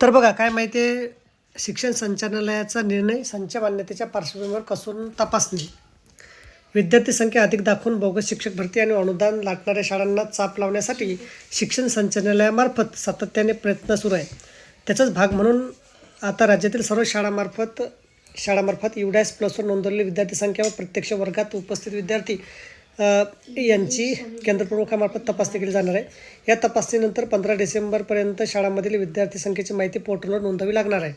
तर बघा काय माहिती आहे? शिक्षण संचालनालयाचा निर्णय संच मान्यतेच्या पार्श्वभूमीवर कसून तपासणी. विद्यार्थी संख्या अधिक दाखवून बोगस शिक्षक भरती आणि अनुदान लागणाऱ्या शाळांना चाप लावण्यासाठी शिक्षण संचालनालयामार्फत सातत्याने प्रयत्न सुरू आहे. त्याचाच भाग म्हणून आता राज्यातील सर्व शाळामार्फत शाळामार्फत युडॅस प्लसवर नोंदवलेली विद्यार्थी संख्या व प्रत्यक्ष वर्गात उपस्थित विद्यार्थी यांची केंद्रप्रमुखामार्फत तपासणी केली जाणार आहे. या तपासणीनंतर पंधरा डिसेंबरपर्यंत शाळांमधील विद्यार्थी संख्येची माहिती पोर्टलवर नोंदवावी लागणार आहे.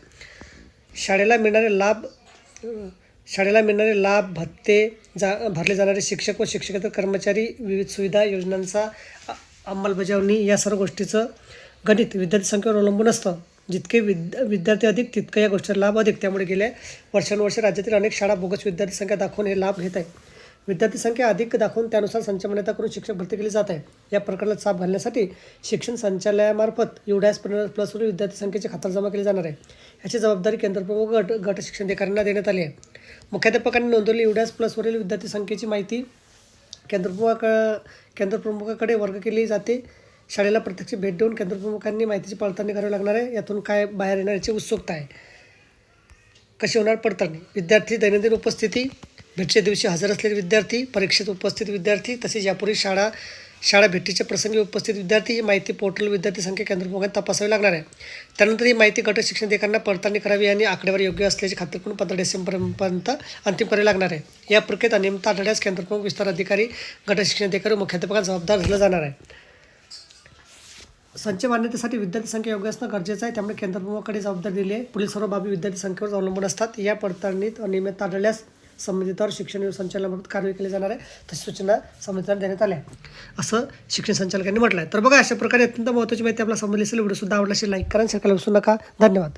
शाळेला मिळणारे लाभ शाळेला मिळणारे लाभ भत्ते जा भरले जाणारे शिक्षक व शिक्षकेतर कर्मचारी विविध सुविधा योजनांचा अंमलबजावणी या सर्व गोष्टीचं गणित विद्यार्थी संख्येवर अवलंबून असतं. जितके विद विद्यार्थी अधिक तितकं या गोष्टीचा लाभ अधिक. त्यामुळे गेल्या वर्षानुवर्षे राज्यातील अनेक शाळा बोगस विद्यार्थी संख्या दाखवून हे लाभ घेत आहे विद्यार्थी संख्या अधिक दाखवून त्यानुसार संचमान्यता करून शिक्षक भरती केली जात आहे या प्रकरणात चाप घालण्यासाठी शिक्षण संचालयामार्फत युडॅस प्लसवरील विद्यार्थी संख्येची खातरजमा केली जाणार आहे. याची जबाबदारी केंद्रप्रमुख गट गट शिक्षण अधिकाऱ्यांना देण्यात आली आहे. मुख्याध्यापकांनी नोंदवलेली युडॅस प्लसवरील विद्यार्थी संख्येची माहिती केंद्रप्रमुख केंद्रप्रमुखाकडे वर्ग केली जाते. शाळेला प्रत्यक्ष भेट देऊन केंद्रप्रमुखांनी माहितीची पडताळणी करावी लागणार आहे. यातून काय बाहेर येणार याची उत्सुकता आहे? कशी होणार पडताळणी? विद्यार्थी दैनंदिन उपस्थिती भेटीच्या दिवशी हजर असलेले विद्यार्थी परीक्षेत उपस्थित विद्यार्थी तसेच यापूर्वी शाळा शाळा भेटीच्या प्रसंगी उपस्थित विद्यार्थी ही माहिती पोर्टल विद्यार्थी संख्या केंद्रप्रमुखांनी तपासावी लागणार आहे. त्यानंतर ही माहिती गट शिक्षण पडताळणी करावी आणि आकडेवारी योग्य असल्याची खात्री करून पंधरा डिसेंबरपर्यंत अंतिम करावी लागणार आहे. या प्रक्रियेत अनियमित आढळल्यास केंद्रप्रमुख विस्तार अधिकारी गट शिक्षणाधिकारी मुख्याध्यापकांना जबाबदार धरलं जाणार आहे. संच मान्यतेसाठी विद्यार्थी संख्या योग्य असणं गरजेचं आहे त्यामुळे केंद्रप्रमुखाकडे जबाबदारी दिली आहे. पुढील सर्व बाबी विद्यार्थी संख्येवर अवलंबून असतात. या पडताळणीत अनियमितता आढळल्यास संबंधितावर शिक्षण संचालनाबाबत कारवाई केली जाणार आहे तशी सूचना संबंधितांना देण्यात आल्या असं शिक्षण संचालकांनी म्हटलं आहे तर बघा अशा प्रकारे अत्यंत महत्त्वाची माहिती आपल्याला संबंधित असेल व्हिडिओ सुद्धा आवडला असेल लाईक करा शेअर करायला विसरू नका. धन्यवाद.